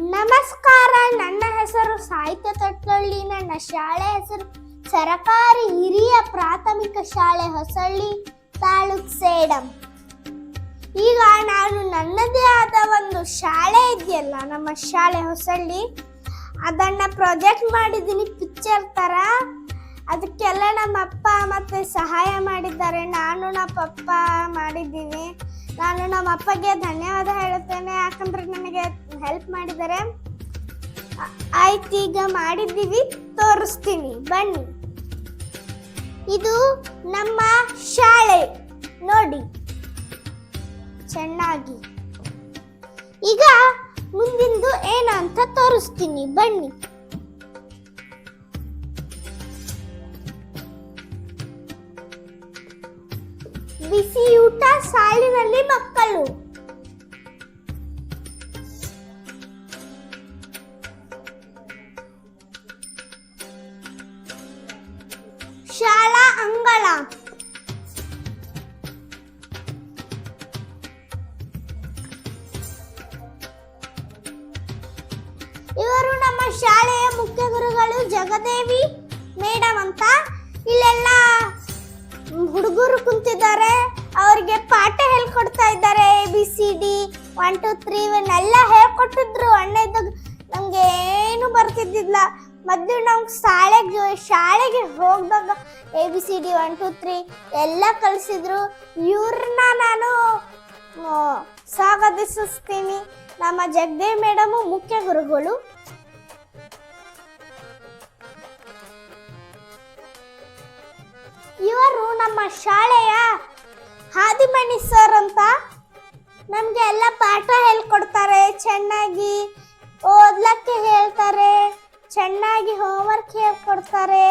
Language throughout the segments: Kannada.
ನಮಸ್ಕಾರ. ನನ್ನ ಹೆಸರು ಸಾಹಿತ್ಯ ತಟ್ಟಳ್ಳಿ. ನನ್ನ ಶಾಲೆ ಹೆಸರು ಸರಕಾರಿ ಹಿರಿಯ ಪ್ರಾಥಮಿಕ ಶಾಲೆ ಹೊಸಳ್ಳಿ ತಾಲೂಕ್ ಸೇಡಂ. ಈಗ ನಾನು ನನ್ನದೇ ಆದ ಒಂದು ಶಾಲೆ ಇದೆಯಲ್ಲ, ನಮ್ಮ ಶಾಲೆ ಹೊಸಳ್ಳಿ. ಅದನ್ನ ಪ್ರಾಜೆಕ್ಟ್ ಮಾಡಿದ್ದೀನಿ ಪಿಕ್ಚರ್ ತರ. ಅದಕ್ಕೆಲ್ಲ ನಮ್ಮ ಅಪ್ಪ ಮತ್ತೆ ಸಹಾಯ ಮಾಡಿದ್ದಾರೆ. ನಾನು ನಮ್ಮ ಪಪ್ಪ ಮಾಡಿದ್ದೀನಿ. ನಾನು ನಮ್ಮ ಅಪ್ಪಗೆ ಧನ್ಯವಾದ ಹೇಳುತ್ತೇನೆ. ಯಾಕಂದ್ರೆ ನನಗೆ ಹೆಲ್ಪ್ ಮಾಡಿದ್ದಾರೆ. ಆ- ಆಯ್ತು, ಈಗ ಮಾಡಿದ್ದೀವಿ, ತೋರಿಸ್ತೀನಿ. ಬನ್ನಿ. ಇದು ನಮ್ಮ ಶಾಲೆ. ನೋಡಿ. ಚೆನ್ನಾಗಿ. ಈಗ ಮುಂದಿಂದು ಏನಂತ ತೋರಿಸ್ತೀನಿ. ಬನ್ನಿ. ಬಿಸಿಯೂಟ ಸಾಲಿನಲ್ಲಿ ಮಕ್ಕಳು. ಶಾಲಾ ಅಂಗಳ. ಇವರು ನಮ್ಮ ಶಾಲೆಯ ಮುಖ್ಯ ಗುರುಗಳು ಜಗದೇವಿ ಮೇಡಮ್ ಅಂತ. ಇಲ್ಲೆಲ್ಲ ಹುಡುಗರು ಕುಂತಿದ್ದಾರೆ. ಅವ್ರಿಗೆ ಪಾಠ ಹೇಳ್ಕೊಡ್ತಾ ಇದ್ದಾರೆ A B C D one two three ಇವನ್ನೆಲ್ಲ ಹೇಳ್ಕೊಟ್ಟಿದ್ರು. ಅಣ್ಣ ಇದ್ದಾಗ ನಮ್ಗೆ ಏನು ಬರ್ತಿದ್ದಿಲ್ಲ. ಮೊದಲು ನಾವು ಶಾಲೆಗೆ ಶಾಲೆಗೆ ಹೋಗಿದಾಗ A B C D one two three ಎಲ್ಲ ಕಲಿಸಿದ್ರು. ಇವ್ರನ್ನ ನಾನು ಸ್ವಾಗತಿಸ್ತೀನಿ ನಮ್ಮ ಜಗದೇವ್ ಮೇಡಮು ಮುಖ್ಯ ಗುರುಗಳು. ಇವರು ನಮ್ಮ ಶಾಲೆಯ ಹಾದಿಮಣಿ ಸರ್ ಅಂತ. ನಮಗೆ ಎಲ್ಲ ಪಾಠ ಹೇಳ್ಕೊಡ್ತಾರೆ. ಚೆನ್ನಾಗಿ ಓದ್ಲಕ್ಕೆ ಹೇಳ್ತಾರೆ. ಚೆನ್ನಾಗಿ ಹೋಮ್ವರ್ಕ್ ಹೇಳ್ಕೊಡ್ತಾರೆ.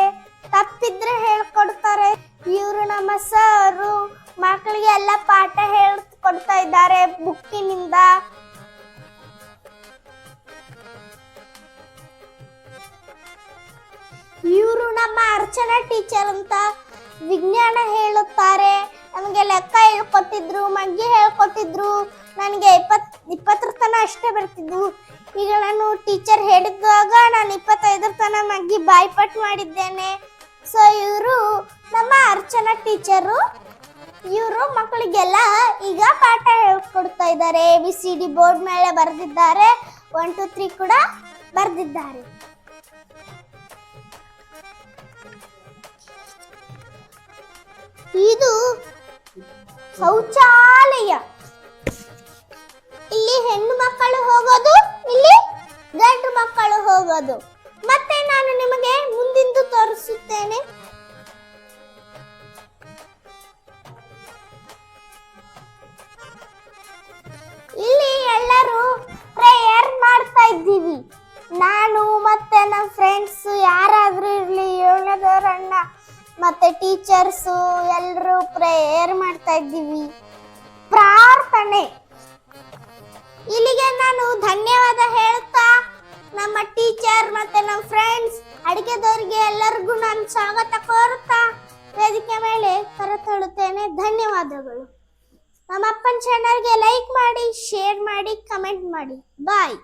ತಪ್ಪಿದ್ರೆ ಹೇಳ್ಕೊಡ್ತಾರೆ. ಇವರು ನಮ್ಮ ಸರು ಮಕ್ಕಳಿಗೆ ಎಲ್ಲ ಪಾಠ ಹೇಳ್ಕೊಡ್ತಾ ಇದ್ದಾರೆ ಬುಕ್ಕಿನಿಂದ. ಇವರು ನಮ್ಮ ಅರ್ಚನಾ ಟೀಚರ್ ಅಂತ ವಿಜ್ಞಾನ ಹೇಳುತ್ತಾರೆ. ನಮಗೆ ಲೆಕ್ಕ ಹೇಳ್ಕೊಟ್ಟಿದ್ರು ಮಗ್ಗಿ ಹೇಳ್ಕೊಟ್ಟಿದ್ರು. ನನಗೆ ಇಪ್ಪತ್, ಇಪ್ಪತ್ತರ ಅಷ್ಟೇ ಬರ್ತಿದ್ವು. ಈಗ ನಾನು ಟೀಚರ್ ಹೇಳಿದಾಗ ನಾನು ಇಪ್ಪತ್ತೈದರ ತನ ಮಗ್ಗಿ ಬಾಯ್ಪಟ್ ಮಾಡಿದ್ದೇನೆ. ಸೊ ಇವರು ನಮ್ಮ ಅರ್ಚನಾ ಟೀಚರು ಇವರು ಮಕ್ಕಳಿಗೆಲ್ಲ ಈಗ ಪಾಠ ಹೇಳ್ಕೊಡ್ತಾ ಇದ್ದಾರೆ. A B C D board ಮೇಲೆ ಬರೆದಿದ್ದಾರೆ. ಒನ್ ಟು ತ್ರೀ ಕೂಡ ಬರೆದಿದ್ದಾರೆ. ಇದು ಶೌಚಾಲಯ. ಮತ್ತೆ ಟೀಚರ್ಸು ಎಲ್ಲರೂ ಪ್ರೇಯರ್ ಮಾಡ್ತಾ ಇದ್ದೀವಿ. ಪ್ರಾರ್ಥನೆ. ಇಲ್ಲಿಗೆ ನಾನು ಧನ್ಯವಾದ ಹೇಳ್ತಾ ನಮ್ಮ ಟೀಚರ್ ಮತ್ತೆ ನಮ್ಮ ಫ್ರೆಂಡ್ಸ್ ಅಡಿಗೆದವರಿಗೆ ಎಲ್ಲರಿಗೂ ನಾನು ಸ್ವಾಗತ ಕೋರುತ್ತಾ. ವೇದಿಕೆ ಮೇಲೆ ಕರೆತೊಳುತ್ತೇನೆ ಧನ್ಯವಾದಗಳು. ನಮ್ಮ ಅಪ್ಪನ ಚಾನಲ್ಗೆ ಲೈಕ್ ಮಾಡಿ ಶೇರ್ ಮಾಡಿ ಕಮೆಂಟ್ ಮಾಡಿ. ಬಾಯ್